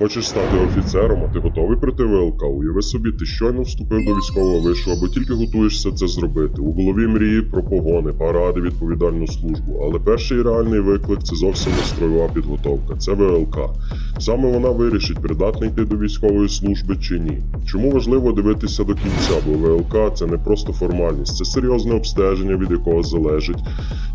Хочеш стати офіцером, а ти готовий пройти ВЛК? Уяви собі, ти щойно вступив до військового вишу або тільки готуєшся це зробити. У голові мрії про погони, паради, відповідальну службу. Але перший реальний виклик це зовсім не строєва підготовка. Це ВЛК. Саме вона вирішить, придатний ти до військової служби чи ні. Чому важливо дивитися до кінця, бо ВЛК це не просто формальність, це серйозне обстеження, від якого залежить.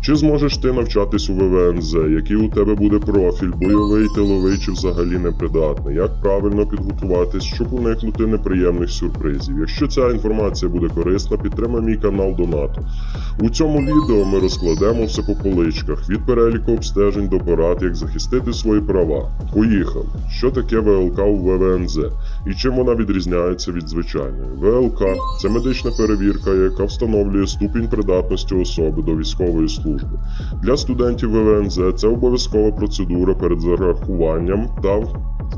Чи зможеш ти навчатись у ВВНЗ, який у тебе буде профіль, бойовий, тиловий чи взагалі непридатний? Як правильно підготуватись, щоб уникнути неприємних сюрпризів? Якщо ця інформація буде корисна, підтримай мій канал Донату. У цьому відео ми розкладемо все по поличках від переліку обстежень до порад, як захистити свої права. Поїхали! Що таке ВЛК у ВВНЗ і чим вона відрізняється від звичайної? ВЛК це медична перевірка, яка встановлює ступінь придатності особи до військової служби. Для студентів ВВНЗ це обов'язкова процедура перед зарахуванням та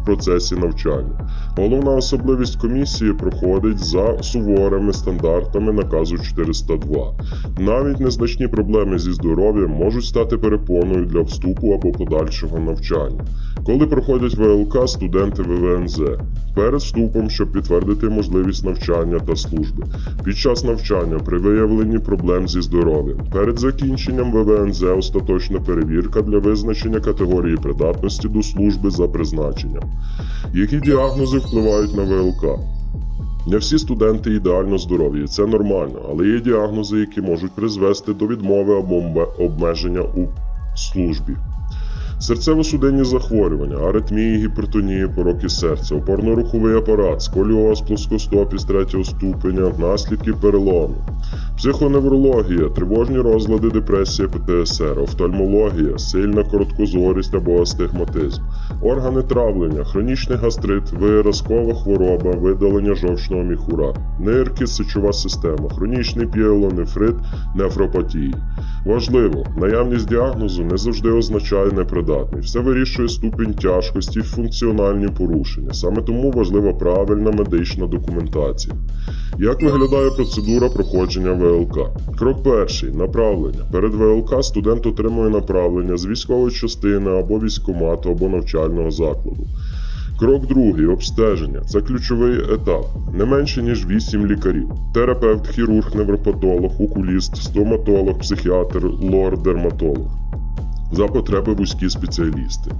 процесі навчання. Головна особливість комісії проходить за суворими стандартами наказу 402. Навіть незначні проблеми зі здоров'ям можуть стати перепоною для вступу або подальшого навчання. Коли проходять ВЛК студенти ВВНЗ перед вступом, щоб підтвердити можливість навчання та служби, під час навчання при виявленні проблем зі здоров'ям, перед закінченням ВВНЗ остаточна перевірка для визначення категорії придатності до служби за призначенням. Які діагнози впливають на ВЛК? Не всі студенти ідеально здорові, це нормально, але є діагнози, які можуть призвести до відмови або обмеження у службі. Серцево-судинні захворювання, аритмії, гіпертонії, пороки серця, опорно-руховий апарат, сколіоз, плоскостопість третього ступеня, наслідки перелому, психоневрологія, тривожні розлади, депресія, ПТСР, офтальмологія, сильна короткозорість або астигматизм, органи травлення, хронічний гастрит, виразкова хвороба, видалення жовчного міхура, нирки, сечова система, хронічний піелонефрит, нефропатії. Важливо, наявність діагнозу не завжди означає непридатний. Все вирішує ступінь тяжкості, функціональні порушення. Саме тому важлива правильна медична документація. Як виглядає процедура проходження ВЛК? Крок перший направлення. Перед ВЛК студент отримує направлення з військової частини або військкомату, або навчального закладу. Крок другий обстеження. Це ключовий етап. Не менше ніж 8 лікарів: терапевт, хірург, невропатолог, окуліст, стоматолог, психіатр, лор, дерматолог. За потреби вузькі спеціалісти.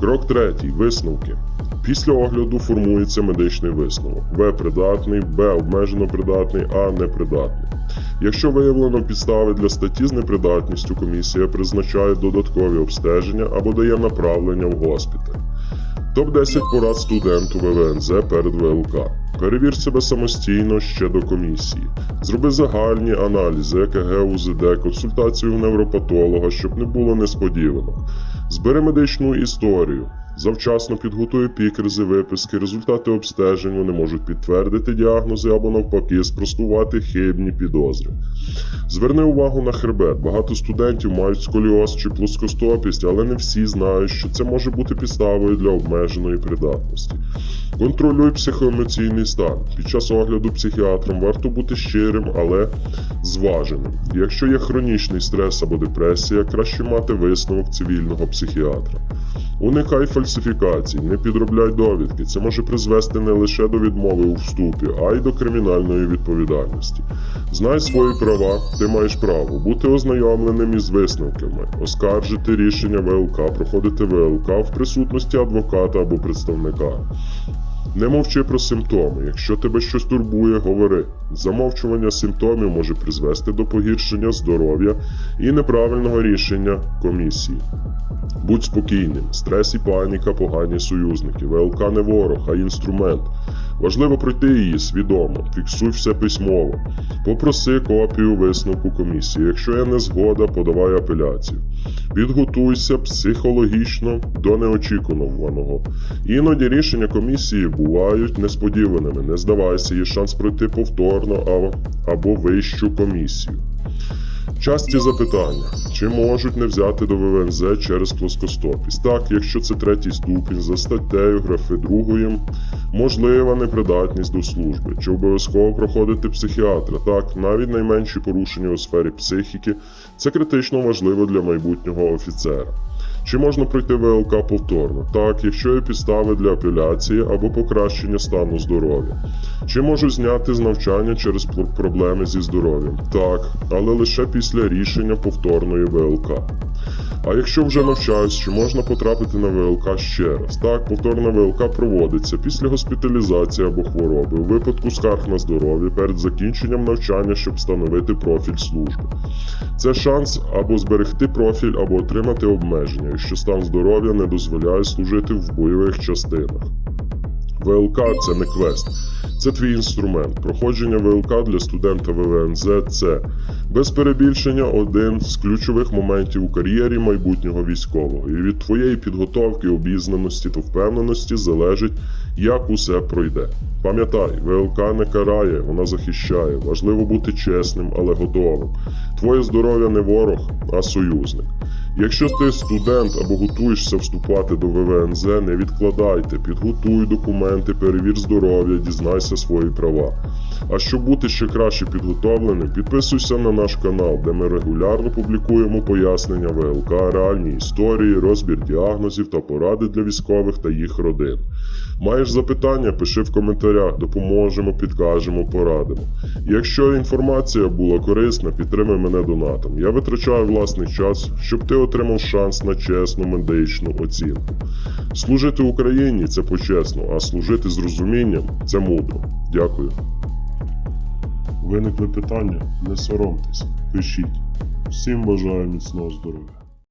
Крок третій висновки. Після огляду формується медичний висновок: В придатний, Б обмежено придатний, А непридатний. Якщо виявлено підстави для статті з непридатністю, комісія призначає додаткові обстеження або дає направлення в госпіталь. Топ-10 порад студенту ВВНЗ перед ВЛК. Перевір себе самостійно ще до комісії. Зроби загальні аналізи, ЕКГ, УЗД, консультацію в невропатолога, щоб не було несподіванок. Збери медичну історію. Завчасно підготуй епікризи, виписки, результати обстежень вони можуть підтвердити діагнози або навпаки спростувати хибні підозри. Зверни увагу на хребет. Багато студентів мають сколіоз чи плоскостопість, але не всі знають, що це може бути підставою для обмеженої придатності. Контролюй психоемоційний стан. Під час огляду психіатром варто бути щирим, але зваженим. Якщо є хронічний стрес або депресія, краще мати висновок цивільного психіатра. Уникай фальсифікацій, не підробляй довідки. Це може призвести не лише до відмови у вступі, а й до кримінальної відповідальності. Знай свої права, ти маєш право бути ознайомленим із висновками, оскаржити рішення ВЛК, проходити ВЛК в присутності адвоката або представника. Не мовчи про симптоми. Якщо тебе щось турбує, говори. Замовчування симптомів може призвести до погіршення здоров'я і неправильного рішення комісії. Будь спокійним, стрес і паніка погані союзники. ВЛК не ворог, а інструмент. Важливо пройти її свідомо, фіксуй все письмово. Попроси копію висновку комісії. Якщо є незгода, подавай апеляцію. Підготуйся психологічно до неочікуваного. Іноді рішення комісії бувають несподіваними. Не здавайся, є шанс пройти повторно або вищу комісію. Часті запитання: чи можуть не взяти до ВВНЗ через плоскостопість? Так, якщо це третій ступінь за статтею графи другої, можлива непридатність до служби, чи обов'язково проходити психіатра? Так, навіть найменші порушення у сфері психіки це критично важливо для майбутнього офіцера. Чи можна пройти ВЛК повторно? Так, якщо є підстави для апеляції або покращення стану здоров'я. Чи можуть зняти з навчання через проблеми зі здоров'ям? Так, але лише після рішення повторної ВЛК. А якщо вже навчаюсь, чи можна потрапити на ВЛК ще раз? Так, повторна ВЛК проводиться після госпіталізації або хвороби, у випадку скарг на здоров'я перед закінченням навчання, щоб встановити профіль служби. Це шанс або зберегти профіль, або отримати обмеження, якщо стан здоров'я не дозволяє служити в бойових частинах. ВЛК це не квест, це твій інструмент. Проходження ВЛК для студента ВВНЗ це без перебільшення один з ключових моментів у кар'єрі майбутнього військового. І від твоєї підготовки, обізнаності та впевненості залежить, як усе пройде. Пам'ятай, ВЛК не карає, вона захищає. Важливо бути чесним, але готовим. Твоє здоров'я не ворог, а союзник. Якщо ти студент або готуєшся вступати до ВВНЗ, не відкладайте, підготуй документи, перевір здоров'я, дізнайся свої права. А щоб бути ще краще підготовленим, підписуйся на наш канал, де ми регулярно публікуємо пояснення ВЛК, реальні історії, розбір діагнозів та поради для військових та їх родин. Маєш запитання, пиши в коментарях, допоможемо, підкажемо, порадимо. Якщо інформація була корисна, підтримай мене донатом. Я витрачаю власний час, щоб ти отримав шанс на чесну медичну оцінку. Служити Україні це почесно, а служити з розумінням це мудро. Дякую. Виникли питання? Не соромтесь, пишіть. Всім бажаю міцного здоров'я.